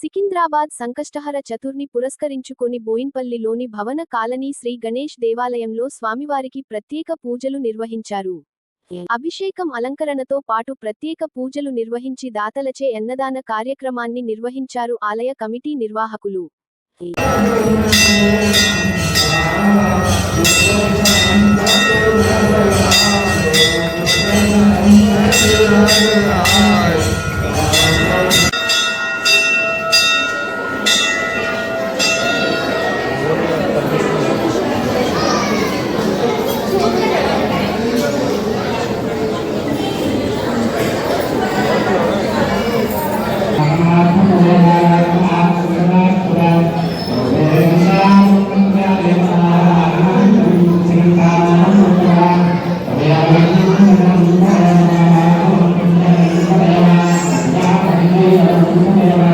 సికింద్రాబాద్ సంకష్టహర చతుర్ని పురస్కరించుకొని బోయిన్పల్లిలోని భవన కాలనీ శ్రీ గణేష్ దేవాలయంలో స్వామివారికి ప్రత్యేక పూజలు నిర్వహించారు. అభిషేకం అలంకరణతో పాటు ప్రత్యేక పూజలు నిర్వహించి దాతలచే అన్నదాన కార్యక్రమాన్ని నిర్వహించారు ఆలయ కమిటీ నిర్వాహకులు. Yeah.